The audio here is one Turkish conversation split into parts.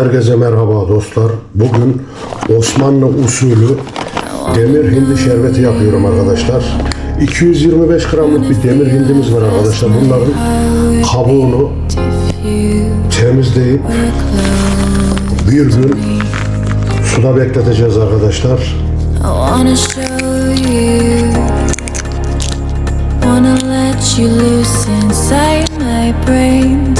Herkese merhaba dostlar. Bugün Osmanlı usulü demir hindi şerbeti yapıyorum arkadaşlar. 225 gramlık bir demir hindimiz var arkadaşlar. Bunların kabuğunu temizleyip bir gün suda bekleteceğiz arkadaşlar. Wanna let you loose inside my brain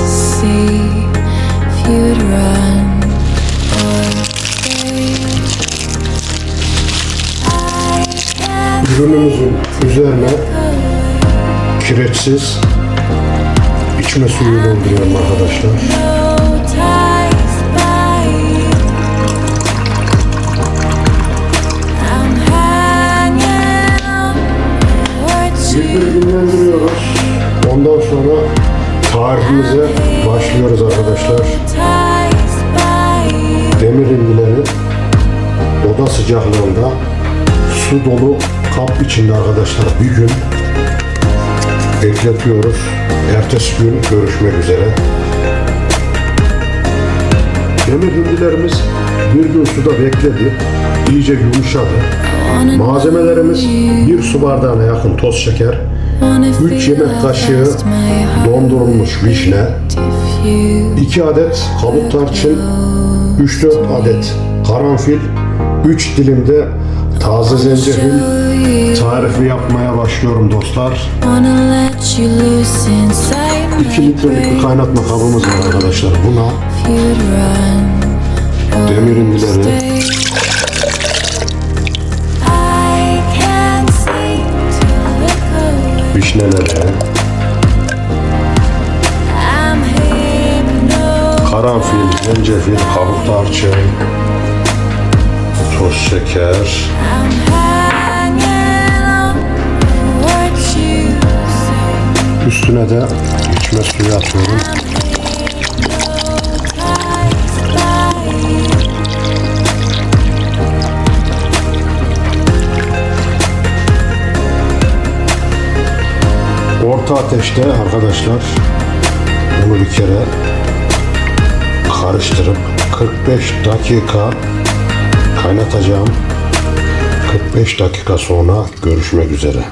üzerine kireçsiz içme suyu dolduruyorum arkadaşlar. dinlendiriyoruz. Ondan sonra tarifimize başlıyoruz arkadaşlar. Demir indileri oda sıcaklığında su dolu kap içinde arkadaşlar bir gün bekletiyoruz. Ertesi gün görüşmek üzere. Demir hindilerimiz bir gün suda bekledi. iyice yumuşadı. Malzemelerimiz bir su bardağına yakın toz şeker, 3 yemek kaşığı dondurulmuş vişne, 2 adet kabuk tarçın, 3-4 adet karanfil, 3 dilimde taze zencefil tarifi yapmaya başlıyorum dostlar. Wanna let you loose inside 2 my litrelik bir kaynatma kabımız var arkadaşlar. Buna demir indileri, hypnotized. karanfil, zencefil, kabuk tarçın, toz şeker, üstüne de içme suyu atıyorum. Orta ateşte arkadaşlar bunu bir kere karıştırıp 45 dakika kaynatacağım. 45 dakika sonra görüşmek üzere.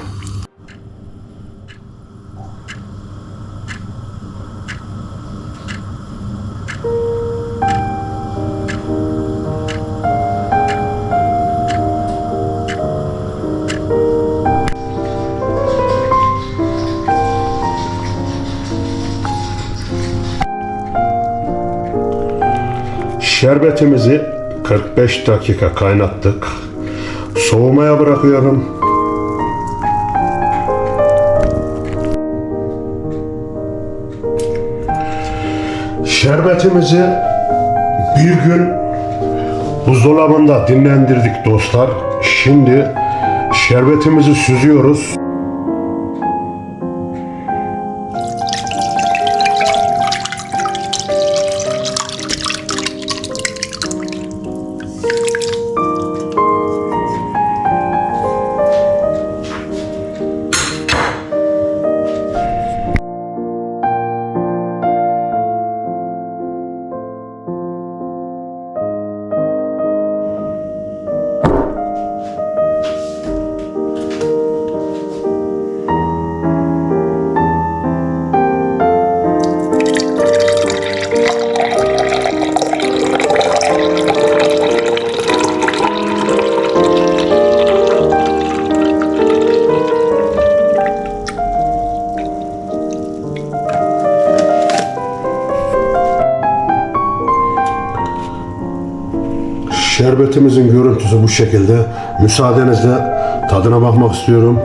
Şerbetimizi 45 dakika kaynattık. Soğumaya bırakıyorum. Şerbetimizi bir gün buzdolabında dinlendirdik dostlar. Şimdi şerbetimizi süzüyoruz. Şerbetimizin görüntüsü bu şekilde. Müsaadenizle tadına bakmak istiyorum.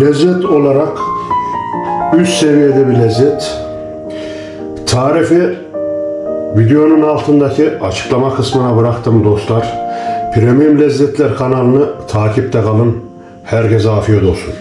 Lezzet olarak üst seviyede bir lezzet. Tarifi videonun altındaki açıklama kısmına bıraktım dostlar. Premium Lezzetler kanalını takipte kalın. Herkese afiyet olsun.